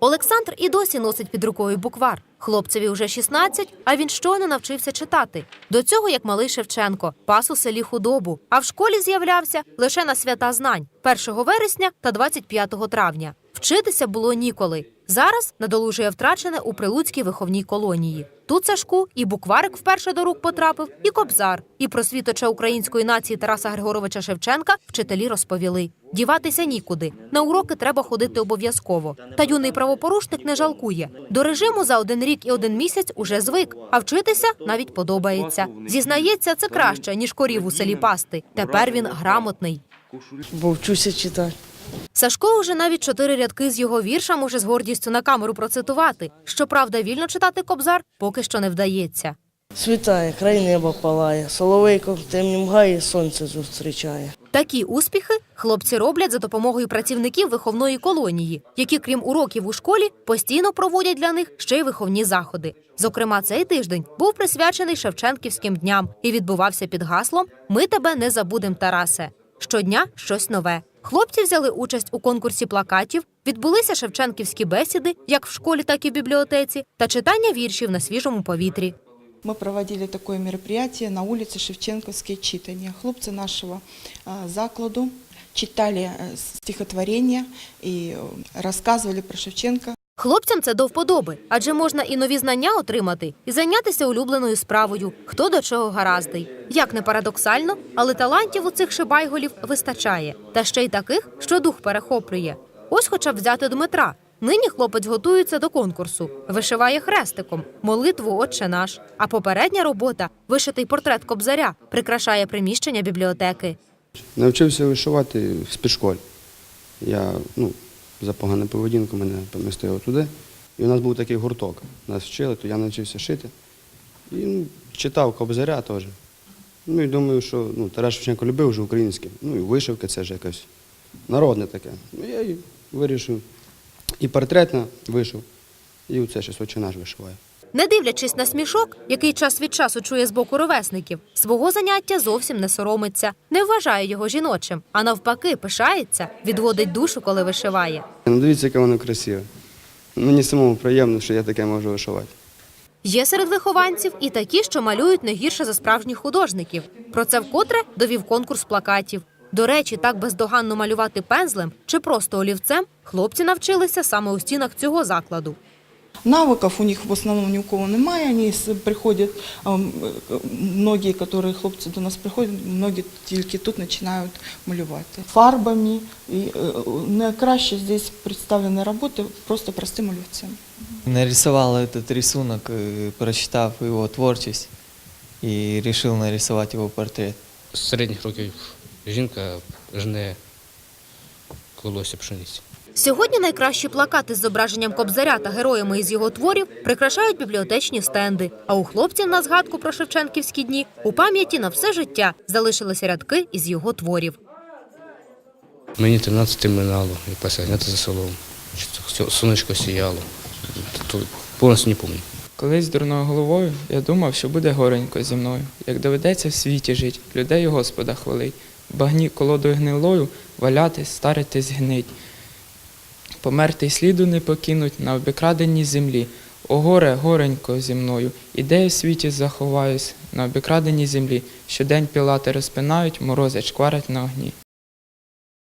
Олександр і досі носить під рукою буквар. Хлопцеві вже 16, а він щойно навчився читати. До цього, як малий Шевченко, пас у селі худобу. А в школі з'являвся лише на свята знань 1 вересня та 25 травня. Вчитися було ніколи. Зараз надолужує втрачене у прилуцькій виховній колонії. Тут Сашку і букварик вперше до рук потрапив, і кобзар. І про світоча української нації Тараса Григоровича Шевченка вчителі розповіли. Діватися нікуди. На уроки треба ходити обов'язково. Та юний правопорушник не жалкує. До режиму за один рік і один місяць уже звик, а вчитися навіть подобається. Зізнається, це краще ніж корів у селі пасти. Тепер він грамотний. бо вчуся читати. Сашко уже навіть чотири рядки з його вірша може з гордістю на камеру процитувати. Щоправда, вільно читати кобзар поки що не вдається. Світає, край неба палає, соловейко в темнім гаї сонце зустрічає. Такі успіхи хлопці роблять за допомогою працівників виховної колонії, які, крім уроків у школі, постійно проводять для них ще й виховні заходи. Зокрема, цей тиждень був присвячений Шевченківським дням і відбувався під гаслом Ми тебе не забудем, Тарасе. Щодня щось нове. Хлопці взяли участь у конкурсі плакатів, відбулися шевченківські бесіди, як в школі, так і в бібліотеці, та читання віршів на свіжому повітрі. Мы проводили такое мероприятие на улице Шевченковские читания. Хлопцы нашего а, закладу читали э, стихотворения и э, рассказывали про Шевченко. Хлопцям це до вподоби, адже можна і нові знання отримати, і зайнятися улюбленою справою, хто до чого гараздий. Як не парадоксально, але талантів у цих шибайголів вистачає, та ще й таких, що дух перехоплює. Ось хоча б взяти Дмитра. Нині хлопець готується до конкурсу, вишиває хрестиком, молитву Отче наш. А попередня робота, вишитий портрет кобзаря, прикрашає приміщення бібліотеки. Навчився вишивати в спецшколі. Я ну, за погану поведінку мене помістили туди. І у нас був такий гурток. Нас вчили, то я навчився шити. І ну, читав кобзаря теж. Ну і думаю, що ну, Тарас Шевченко любив вже українське. Ну і вишивка це ж якось народне таке. Ну я і вирішив. І портрет на вишив, і оце щось очі наш вишиває. Не дивлячись на смішок, який час від часу чує з боку ровесників, свого заняття зовсім не соромиться, не вважає його жіночим, а навпаки, пишається, відводить душу, коли вишиває. Ну дивіться, яке воно красиве. Мені самому приємно, що я таке можу вишивати. Є серед вихованців і такі, що малюють не гірше за справжніх художників. Про це вкотре довів конкурс плакатів. До речі, так бездоганно малювати пензлем чи просто олівцем хлопці навчилися саме у стінах цього закладу Навыков у них в основном ни у кого немає. Они с- приходят, ам, э, многие, которые хлопці до нас приходять, многі тільки тут починають малювати. Фарбами. І э, найкраще здесь представлені роботи просто простим олівцем. Нарисовал этот рисунок, э, прочитав его творчесть и решил нарисовать его портрет. З середніх років жінка жне колосся пшениці. Сьогодні найкращі плакати з зображенням кобзаря та героями із його творів прикрашають бібліотечні стенди. А у хлопців на згадку про Шевченківські дні у пам'яті на все життя залишилися рядки із його творів. Мені 13 минало, і посягнути за селом. Що Сонечко сіяло. Повністю не пам'ятаю. Колись дурною головою я думав, що буде горенько зі мною, як доведеться в світі жить, людей Господа хвалить, багні колодою гнилою валятись, старитись гнить. Померти й сліду не покинуть на обікраденій землі. О горе, горенько зі мною, і в світі заховаюсь на обікраденій землі. Щодень пілати розпинають, морози чкварять на огні.